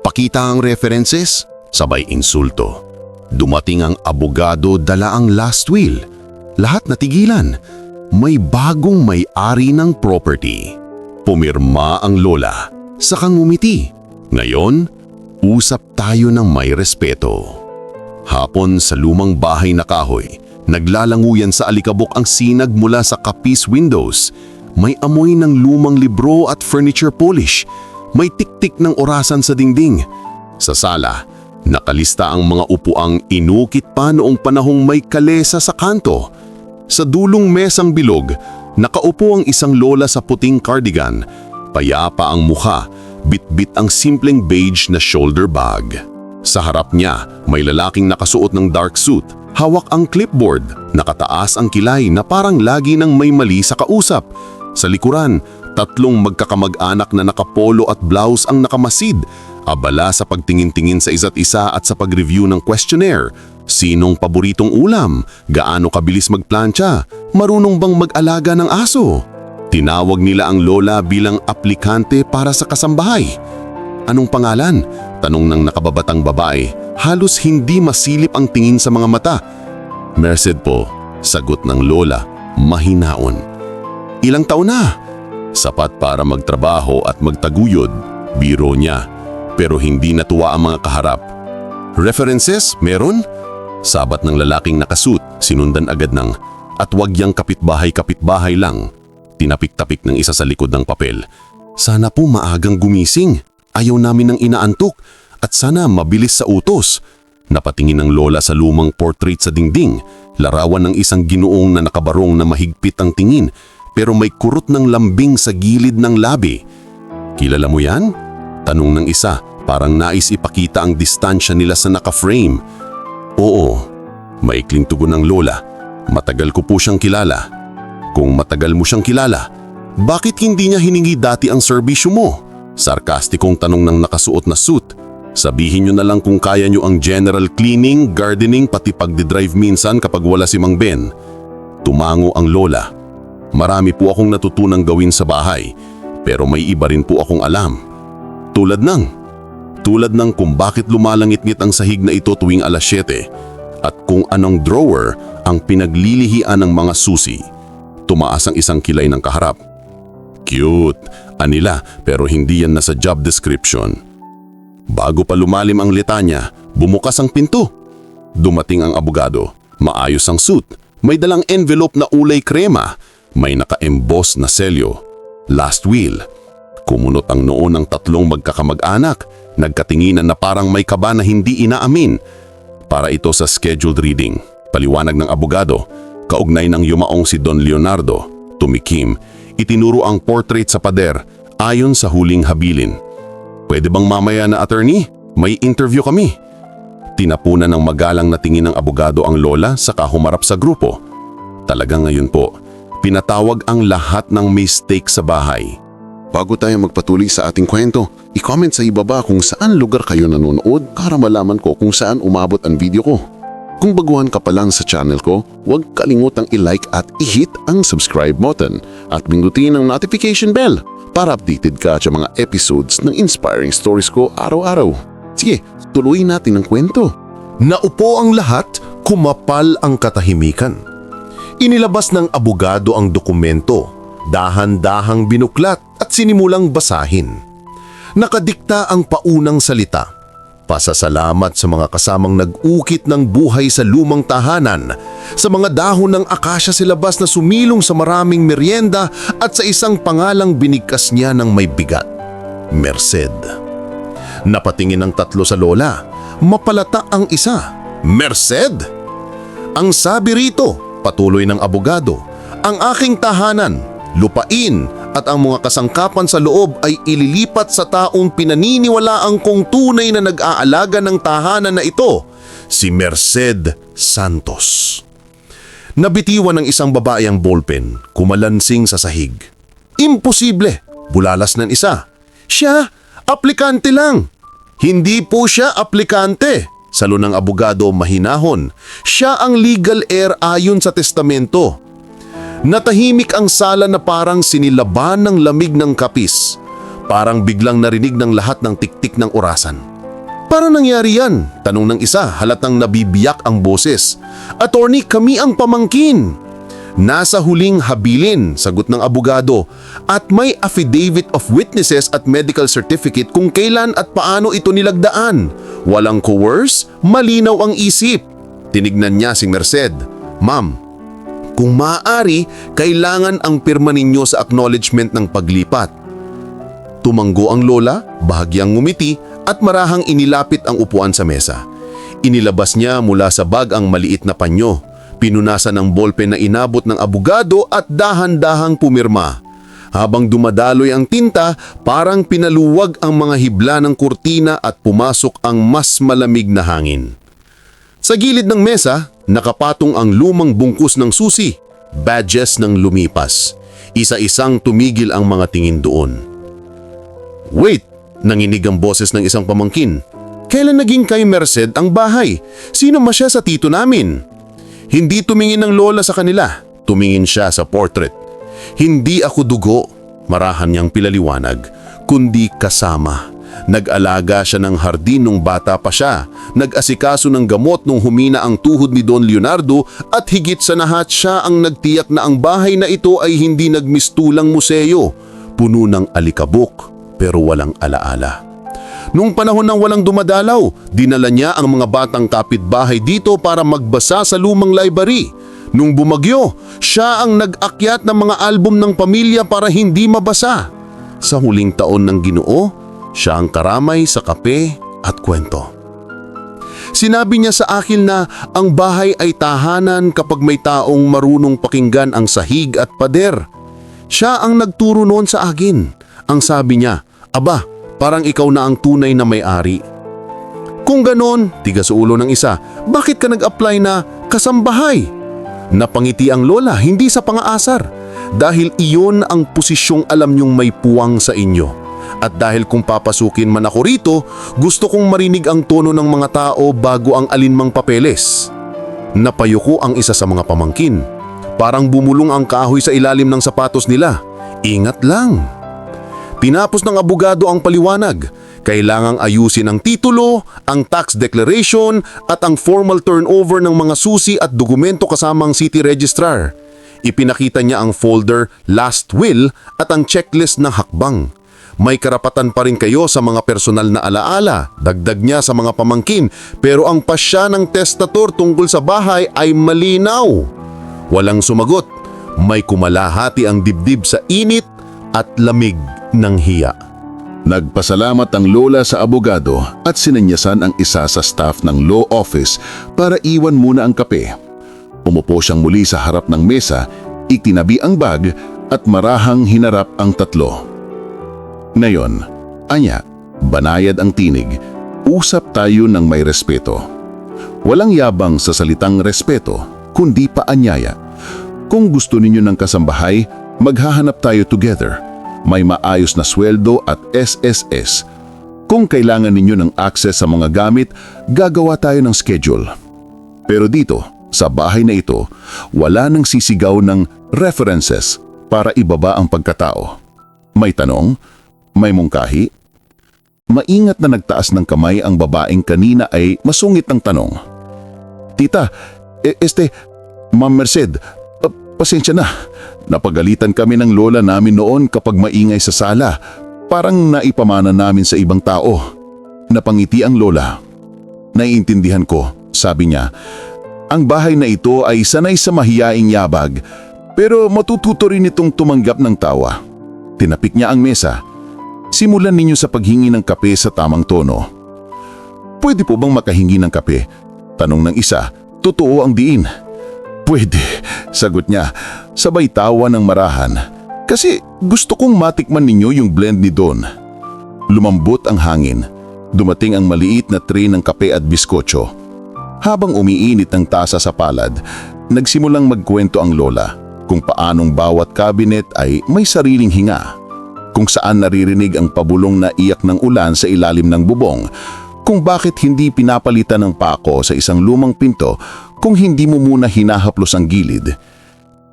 Pakita ang references, sabay insulto. Dumating ang abogado dala ang last will. Lahat natigilan. May bagong may-ari ng property. Pumirma ang lola, sakang ngumiti. Ngayon, usap tayo ng may respeto. Hapon sa lumang bahay na kahoy, naglalanguyan sa alikabok ang sinag mula sa kapis windows. May amoy ng lumang libro at furniture polish. May tiktik ng orasan sa dingding. Sa sala, nakalista ang mga upuang inukit pa noong panahong may kalesa sa kanto. Sa dulong mesang bilog, nakaupo ang isang lola sa puting cardigan. Payapa ang mukha, bitbit ang simpleng beige na shoulder bag. Sa harap niya, may lalaking nakasuot ng dark suit. Hawak ang clipboard, nakataas ang kilay na parang lagi nang may mali sa kausap. Sa likuran, tatlong magkakamag-anak na nakapolo at blouse ang nakamasid. Abala sa pagtingin-tingin sa isa't isa at sa pag-review ng questionnaire. Sinong paboritong ulam? Gaano kabilis magplantsa? Marunong bang mag-alaga ng aso? Tinawag nila ang lola bilang aplikante para sa kasambahay. Anong pangalan? Tanong ng nakababatang babae. Halos hindi masilip ang tingin sa mga mata. Merced po, sagot ng lola, mahinaon. Ilang taon na? Sapat para magtrabaho at magtaguyod, biro niya. Pero hindi natuwa ang mga kaharap. References, meron? Sabat ng lalaking nakasuit, sinundan agad ng at wag yang kapitbahay-kapitbahay lang. Tinapik-tapik ng isa sa likod ng papel. Sana po maagang gumising. Ayaw namin ng inaantok at sana mabilis sa utos. Napatingin ng lola sa lumang portrait sa dingding, larawan ng isang ginuong na nakabarong na mahigpit ang tingin pero may kurot ng lambing sa gilid ng labi. Kilala mo yan? Tanong ng isa, parang nais ipakita ang distansya nila sa naka-frame. Oo, maikling tugon ng lola. Matagal ko po siyang kilala. Kung matagal mo siyang kilala, bakit hindi niya hiningi dati ang serbisyo mo? Sarkastikong tanong ng nakasuot na suit. Sabihin niyo na lang kung kaya niyo ang general cleaning, gardening, pati pagdidrive minsan kapag wala si Mang Ben. Tumango ang lola. Marami po akong natutunang gawin sa bahay, pero may iba rin po akong alam. Tulad ng, tulad ng kung bakit lumalangit-ngit ang sahig na ito tuwing alas 7 at kung anong drawer ang pinaglilihian ng mga susi. Tumaas ang isang kilay ng kaharap. Cute, anila pero hindi yan nasa job description. Bago pa lumalim ang litanya, bumukas ang pinto. Dumating ang abogado, maayos ang suit, may dalang envelope na ulay krema, may naka-emboss na selyo. Last will. Kumunot ang noo ng tatlong magkakamag-anak, nagkatinginan na parang may kaba na hindi inaamin. Para ito sa scheduled reading, paliwanag ng abogado, kaugnay ng yumaong si Don Leonardo, tumikim, itinuro ang portrait sa pader ayon sa huling habilin. Pwede bang mamaya na attorney? May interview kami. Tinapunan ng magalang na tingin ng abogado ang lola saka humarap sa grupo. Talaga ngayon po, pinatawag ang lahat ng mistake sa bahay. Bago tayo magpatuloy sa ating kwento, i-comment sa ibaba kung saan lugar kayo nanonood para malaman ko kung saan umabot ang video ko. Kung baguhan ka pa lang sa channel ko, huwag kalimutang i-like at i-hit ang subscribe button at pindutin ang notification bell para updated ka sa mga episodes ng inspiring stories ko araw-araw. Sige, tuloy natin ang kwento. Naupo ang lahat, kumapal ang katahimikan. Inilabas ng abogado ang dokumento, dahan-dahang binuklat at sinimulang basahin. Nakadikta ang paunang salita. Pasasalamat sa mga kasamang nag-ukit ng buhay sa lumang tahanan, sa mga dahon ng akasya silabas na sumilong sa maraming merienda at sa isang pangalang binigkas niya ng may bigat. Merced. Napatingin ang tatlo sa lola. Mapalata ang isa. Merced? Ang sabi rito, patuloy ng abogado, ang aking tahanan, lupain at ang mga kasangkapan sa loob ay ililipat sa taong pinaniniwalaang kong tunay na nag-aalaga ng tahanan na ito, si Merced Santos. Nabitiwan ng isang babae ang ballpen, kumalansing sa sahig. Imposible, bulalas ng isa. Siya, aplikante lang. Hindi po siya aplikante. Salo ng abogado mahinahon. Siya ang legal heir ayon sa testamento. Natahimik ang sala na parang sinilaban ng lamig ng kapis. Parang biglang narinig ng lahat ng tiktik ng orasan. Para nangyari yan? Tanong ng isa, halatang nabibiyak ang boses. Attorney, kami ang pamangkin. Nasa huling habilin, sagot ng abogado, at may affidavit of witnesses at medical certificate kung kailan at paano ito nilagdaan. Walang coerce, malinaw ang isip. Tinignan niya si Merced. Ma'am, kung maaari, kailangan ang pirma ninyo sa acknowledgement ng paglipat. Tumanggo ang lola, bahagyang ngumiti at marahang inilapit ang upuan sa mesa. Inilabas niya mula sa bag ang maliit na panyo. Pinunasan ng ballpen na inabot ng abogado at dahan-dahang pumirma. Habang dumadaloy ang tinta, parang pinaluwag ang mga hibla ng kurtina at pumasok ang mas malamig na hangin. Sa gilid ng mesa, nakapatong ang lumang bungkus ng susi, badges ng lumipas. Isa-isang tumigil ang mga tingin doon. Wait! Nanginig ang boses ng isang pamangkin. Kailan naging kay Merced ang bahay? Sino ma siya sa tito namin? Hindi tumingin ng lola sa kanila. Tumingin siya sa portrait. Hindi ako dugo, marahan niyang pilaliwanag, kundi kasama. Nag-alaga siya ng hardin nung bata pa siya. Nag-asikaso ng gamot nung humina ang tuhod ni Don Leonardo at higit sa lahat siya ang nagtiyak na ang bahay na ito ay hindi nagmistulang museo. Puno ng alikabok pero walang alaala. Nung panahon ng walang dumadalaw, dinala niya ang mga batang kapitbahay dito para magbasa sa lumang library. Nung bumagyo, siya ang nag-akyat ng mga album ng pamilya para hindi mabasa. Sa huling taon ng ginoo, siya ang karamay sa kape at kwento. Sinabi niya sa akin na ang bahay ay tahanan kapag may taong marunong pakinggan ang sahig at pader. Siya ang nagturo noon sa akin. Ang sabi niya, Aba, parang ikaw na ang tunay na may-ari. Kung ganon, tiga sa ulo ng isa, bakit ka nag-apply na kasambahay? Napangiti ang lola, hindi sa pangaasar. Dahil iyon ang posisyong alam niyong may puwang sa inyo. At dahil kung papasukin man ako rito, gusto kong marinig ang tono ng mga tao bago ang alinmang papeles. Napayuko ang isa sa mga pamangkin. Parang bumulong ang kahoy sa ilalim ng sapatos nila. Ingat lang. Tinapos ng abogado ang paliwanag. Kailangang ayusin ang titulo, ang tax declaration at ang formal turnover ng mga susi at dokumento kasamang city registrar. Ipinakita niya ang folder Last Will at ang checklist ng hakbang. May karapatan pa rin kayo sa mga personal na alaala, dagdag niya sa mga pamangkin, pero ang pasya ng testator tungkol sa bahay ay malinaw. Walang sumagot, may kumalahati ang dibdib sa init at lamig ng hiya. Nagpasalamat ang lola sa abogado at sinanyasan ang isa sa staff ng law office para iwan muna ang kape. Umupo siyang muli sa harap ng mesa, itinabi ang bag at marahang hinarap ang tatlo. Ngayon, anya, banayad ang tinig, usap tayo ng may respeto. Walang yabang sa salitang respeto, kundi paanyaya. Kung gusto ninyo ng kasambahay, maghahanap tayo together. May maayos na sweldo at SSS. Kung kailangan ninyo ng access sa mga gamit, gagawa tayo ng schedule. Pero dito, sa bahay na ito, wala nang sisigaw ng references para ibaba ang pagkatao. May tanong? May mungkahi? Maingat na nagtaas ng kamay ang babaeng kanina ay masungit ng tanong. Tita, e- este, Ma'am Merced, uh, pasensya na. Napagalitan kami ng lola namin noon kapag maingay sa sala. Parang naipamana namin sa ibang tao. Napangiti ang lola. Naiintindihan ko, sabi niya. Ang bahay na ito ay sanay sa mahiyaing yabag, pero matututo rin itong tumanggap ng tawa. Tinapik niya ang mesa. Simulan ninyo sa paghingi ng kape sa tamang tono. Pwede po bang makahingi ng kape? Tanong ng isa. Totoo ang diin. Pwede, sagot niya. Sabay tawa ng marahan. Kasi gusto kong matikman ninyo yung blend ni Don. Lumambot ang hangin. Dumating ang maliit na tray ng kape at biskotso. Habang umiinit ang tasa sa palad, nagsimulang magkwento ang lola kung paanong bawat kabinet ay may sariling hinga. Kung saan naririnig ang pabulong na iyak ng ulan sa ilalim ng bubong, kung bakit hindi pinapalitan ng pako sa isang lumang pinto kung hindi mo muna hinahaplos ang gilid.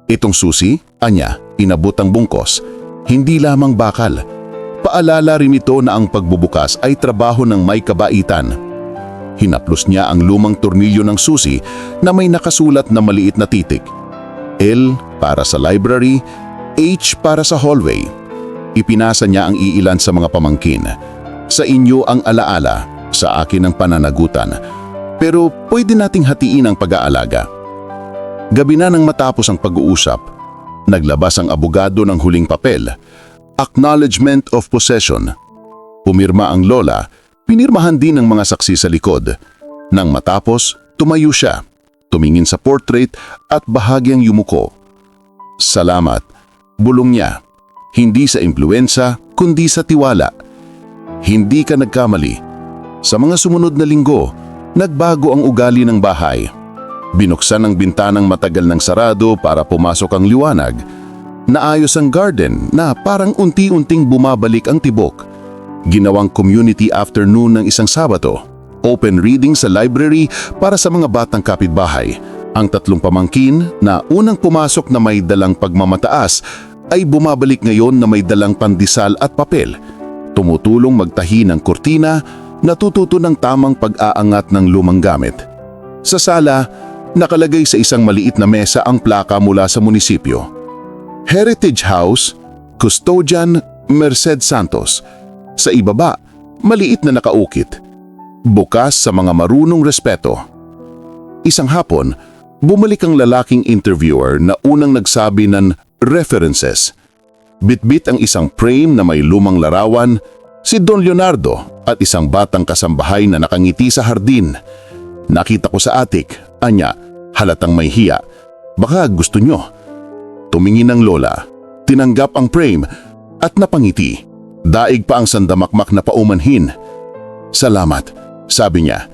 Itong susi, anya, inabot ang bungkos, hindi lamang bakal, Paalala rin ito na ang pagbubukas ay trabaho ng may kabaitan. Hinaplos niya ang lumang tornilyo ng susi na may nakasulat na maliit na titik. L para sa library, H para sa hallway. Ipinasa niya ang iilan sa mga pamangkin. Sa inyo ang alaala, sa akin ang pananagutan. Pero pwede nating hatiin ang pag-aalaga. Gabi na nang matapos ang pag-uusap, naglabas ang abogado ng huling papel, Acknowledgement of Possession. Pumirma ang lola, pinirmahan din ng mga saksi sa likod. Nang matapos, tumayo siya, tumingin sa portrait at bahagyang yumuko. Salamat, bulong niya. Hindi sa impluensya, kundi sa tiwala. Hindi ka nagkamali. Sa mga sumunod na linggo, nagbago ang ugali ng bahay. Binuksan ang bintanang matagal ng sarado para pumasok ang liwanag. Naayos ang garden na parang unti-unting bumabalik ang tibok. Ginawang community afternoon ng isang Sabato. Open reading sa library para sa mga batang kapitbahay. Ang tatlong pamangkin na unang pumasok na may dalang pagmamataas ay bumabalik ngayon na may dalang pandesal at papel. Tumutulong magtahi ng kurtina, natututo ng tamang pag-aangat ng lumang gamit. Sa sala, nakalagay sa isang maliit na mesa ang plaka mula sa munisipyo. Heritage House, Custodian Merced Santos. Sa ibaba, maliit na nakaukit. Bukas sa mga marunong respeto. Isang hapon, bumalik ang lalaking interviewer na unang nagsabi ng references. Bitbit ang isang frame na may lumang larawan, si Don Leonardo at isang batang kasambahay na nakangiti sa hardin. Nakita ko sa atik, anya, halatang may hiya. Baka gusto nyo. Tumingin ang lola, tinanggap ang frame at napangiti. Daig pa ang sandamakmak na paumanhin. Salamat, sabi niya.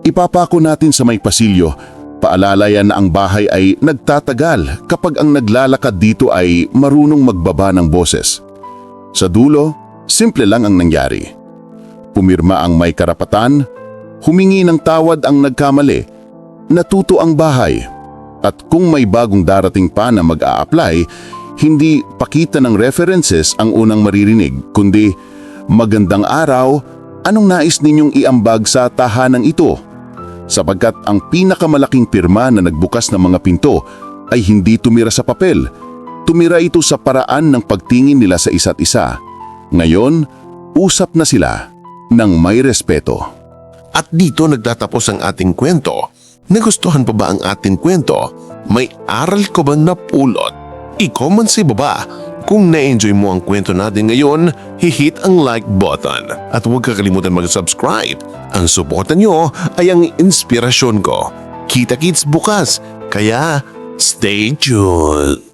Ipapako natin sa may pasilyo. Paalala yan na ang bahay ay nagtatagal kapag ang naglalakad dito ay marunong magbaba ng boses. Sa dulo, simple lang ang nangyari. Pumirma ang may karapatan, humingi ng tawad ang nagkamali, natuto ang bahay. At kung may bagong darating pa na mag-a-apply, hindi pakita ng references ang unang maririnig, kundi magandang araw, anong nais ninyong iambag sa tahanang ito? Sapagkat ang pinakamalaking pirma na nagbukas ng mga pinto ay hindi tumira sa papel. Tumira ito sa paraan ng pagtingin nila sa isa't isa. Ngayon, usap na sila ng may respeto. At dito nagtatapos ang ating kwento. Nagustuhan pa ba ang ating kwento? May aral ko bang napulot? I-comment sa baba. Kung na-enjoy mo ang kwento natin ngayon, hihit ang like button. At huwag kakalimutan mag-subscribe. Ang suporta nyo ay ang inspirasyon ko. Kita-kits bukas, kaya stay tuned!